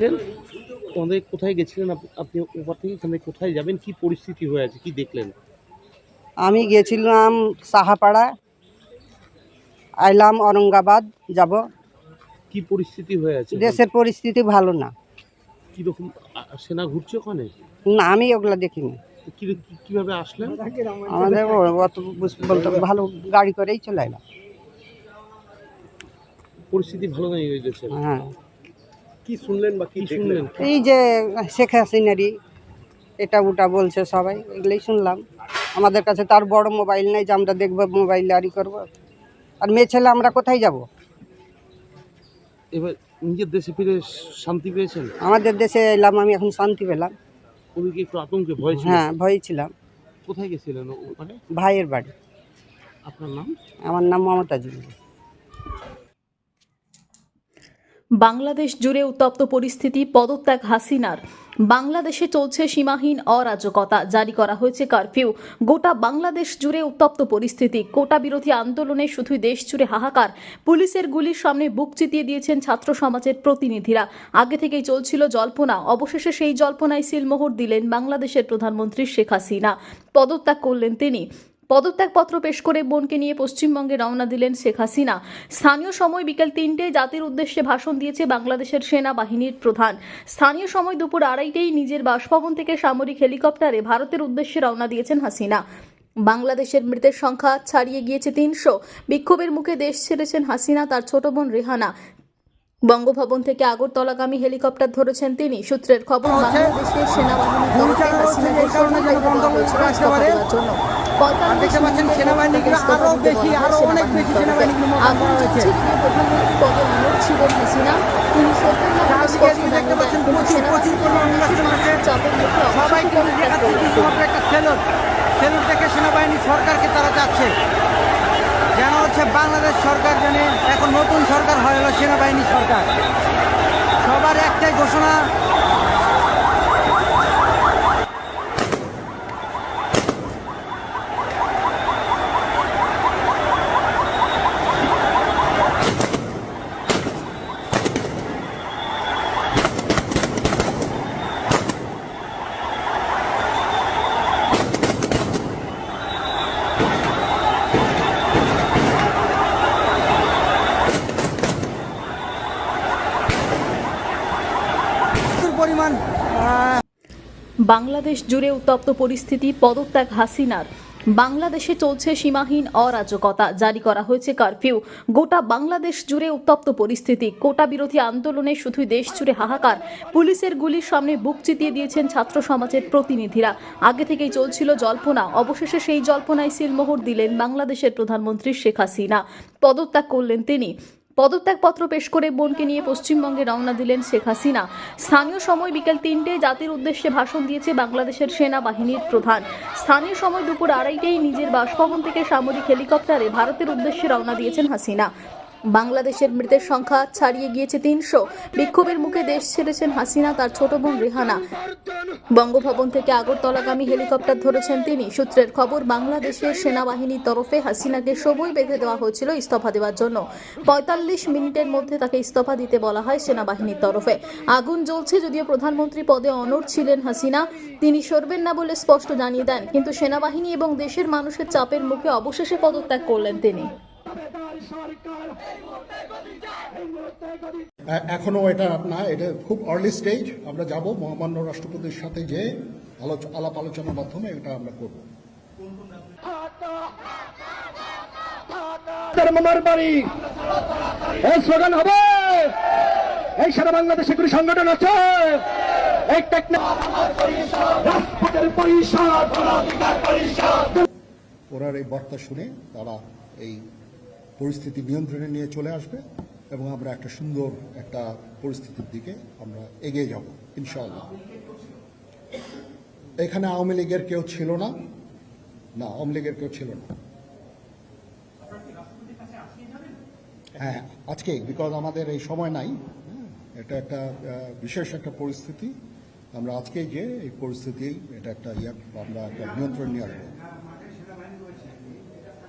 ওখানে কোথায় গেছিলেন আপ- আপনি ওখান থেকে এখানে কোথায় যাবেন? কি পরিস্থিতি হয়ে আছে? কি দেখলেন? আমি গেছিলাম সাহাপাড়া। আইলাম অরঙ্গাবাদ যাব। কি পরিস্থিতি হয়ে আছে? দেশের পরিস্থিতি ভালো না। কীরকম সেনা ঘুরছে ওখানে? না আমি ওগুলা দেখিনি। কীভাবে আসলেন? আমাদের অত বলতে ভালো গাড়ি করেই চলে এলাম। পরিস্থিতি ভালো নেই ওই দেশের। হ্যাঁ। কি শুনলেন বা কি শুনলেন? এই যে শেখ হাসিনারি এটা ওটা বলছে সবাই এগুলোই শুনলাম। আমাদের কাছে তার বড় মোবাইল নেই যে আমরা দেখব মোবাইল আরি করব। আর মেয়ে ছেলে আমরা কোথায় যাব? এবার নিজের দেশে ফিরে শান্তি পেয়েছেন? আমাদের দেশে এলাম আমি এখন শান্তি পেলাম। ওদিকে একটু আতঙ্কে ভয় হ্যাঁ ভয় ছিলাম। কোথায় গেছিলেন ওখানে ভাইয়ের বাড়ি। আপনার নাম? আমার নাম মমতা বাংলাদেশ জুড়ে উত্তপ্ত পরিস্থিতি, পদত্যাগ হাসিনার। বাংলাদেশে চলছে সীমাহীন অরাজকতা। জারি করা হয়েছে কারফিউ। গোটা বাংলাদেশ জুড়ে উত্তপ্ত পরিস্থিতি। কোটা বিরোধী আন্দোলনে শুধুই দেশ জুড়ে হাহাকার। পুলিশের গুলির সামনে বুক চিতিয়ে দিয়েছেন ছাত্র সমাজের প্রতিনিধিরা। আগে থেকেই চলছিল জল্পনা। অবশেষে সেই জল্পনায় সিলমোহর দিলেন বাংলাদেশের প্রধানমন্ত্রী শেখ হাসিনা। পদত্যাগ করলেন তিনি। পদত্যাগপত্র পেশ করে বোনকে নিয়ে পশ্চিমবঙ্গে রওনা দিলেন শেখ হাসিনা। স্থানীয় সময় বিকেল তিনটে জাতির উদ্দেশ্যে ভাষণ দিয়েছে বাংলাদেশের সেনাবাহিনীর প্রধান। স্থানীয় সময় দুপুর আড়াইটেই নিজের বাসভবন থেকে সামরিক হেলিকপ্টারে ভারতের উদ্দেশ্যে রওনা দিয়েছেন হাসিনা। বাংলাদেশের মৃতের সংখ্যা ছাড়িয়ে গিয়েছে তিনশো। বিক্ষোভের মুখে দেশ ছেড়েছেন হাসিনা তার ছোট বোন রেহানা। বঙ্গভবন থেকে আগরতলাগামী হেলিকপ্টার ধরেছেন তিনি। সূত্রের খবর বাংলাদেশের সেনাবাহিনীর তরফে হাসিনাকে জন্য। ছিলেন হাসিনা তিনি পদত্যাগ করলেন তিনি। একটা সেলুট সেলুট দেখে সেনাবাহিনী সরকারকে তারা চাচ্ছে যেন হচ্ছে বাংলাদেশ সরকার যেন এখন নতুন সরকার হয় হলো সেনাবাহিনী সরকার। সবার একটাই ঘোষণা বাংলাদেশ জুড়ে উত্তপ্ত পরিস্থিতি, পদত্যাগ হাসিনার। বাংলাদেশে চলছে সীমাহীন অরাজকতা, জারি করা হয়েছে কারফিউ। গোটা বাংলাদেশ জুড়ে উত্তপ্ত পরিস্থিতি, কোটা বিরোধী আন্দোলনে শুধুই দেশ জুড়ে হাহাকার। পুলিশের গুলির সামনে বুক চিতিয়ে দিয়েছেন ছাত্র সমাজের প্রতিনিধিরা। আগে থেকেই চলছিল জল্পনা, অবশেষে সেই জল্পনায় সিলমোহর দিলেন বাংলাদেশের প্রধানমন্ত্রী শেখ হাসিনা। পদত্যাগ করলেন তিনি। পদত্যাগপত্র পেশ করে বোনকে নিয়ে পশ্চিমবঙ্গে রওনা দিলেন শেখ হাসিনা। স্থানীয় সময় বিকেল তিনটে জাতির উদ্দেশ্যে ভাষণ দিয়েছে বাংলাদেশের সেনাবাহিনীর প্রধান। স্থানীয় সময় দুপুর আড়াইটেই নিজের বাসভবন থেকে সামরিক হেলিকপ্টারে ভারতের উদ্দেশ্যে রওনা দিয়েছেন হাসিনা। বাংলাদেশের মৃতের সংখ্যা ছাড়িয়ে গিয়েছে তিনশো। বিক্ষোভের মুখে দেশ ছেড়েছেন হাসিনা, তার ছোট বোন রেহানা। বঙ্গভবন থেকে আগরতলাগামী হেলিকপ্টার ধরেছেন তিনি। সূত্রের খবর, বাংলাদেশের সেনাবাহিনীর তরফে হাসিনাকে সবই বেঁধে দেওয়া হয়েছিল ইস্তফা দেওয়ার জন্য। পঁয়তাল্লিশ মিনিটের মধ্যে তাকে ইস্তফা দিতে বলা হয় সেনাবাহিনীর তরফে। আগুন জ্বলছে যদিও প্রধানমন্ত্রী পদে অনড় ছিলেন হাসিনা। তিনি সরবেন না বলে স্পষ্ট জানিয়ে দেন, কিন্তু সেনাবাহিনী এবং দেশের মানুষের চাপের মুখে অবশেষে পদত্যাগ করলেন তিনি। এখনও এটা না এটা খুব আর্লি স্টেজ আমরা যাব মহামান্য রাষ্ট্রপতির সাথে যে আলাপ আলোচনার মাধ্যমে এটা আমরা করব। মামার বাড়ি। এই স্লোগান হবে এই সারা বাংলাদেশে কোনো সংগঠন আছে। এই পরিষদ। ওনার এই বার্তা শুনে তারা এই পরিস্থিতি নিয়ন্ত্রণে নিয়ে চলে আসবে এবং আমরা একটা সুন্দর একটা পরিস্থিতির দিকে আমরা এগিয়ে যাব, ইনশাআল্লাহ। এখানে আওয়ামী লীগের কেউ ছিল না? না, আওয়ামী লীগের কেউ ছিল না। হ্যাঁ আজকে বিকজ আমাদের এই সময় নাই। এটা একটা বিশেষ একটা পরিস্থিতি। আমরা আজকে যে এই পরিস্থিতি, এটা একটা ইয়া, আমরা একটা নিয়ন্ত্রণ নিয়ে আসব।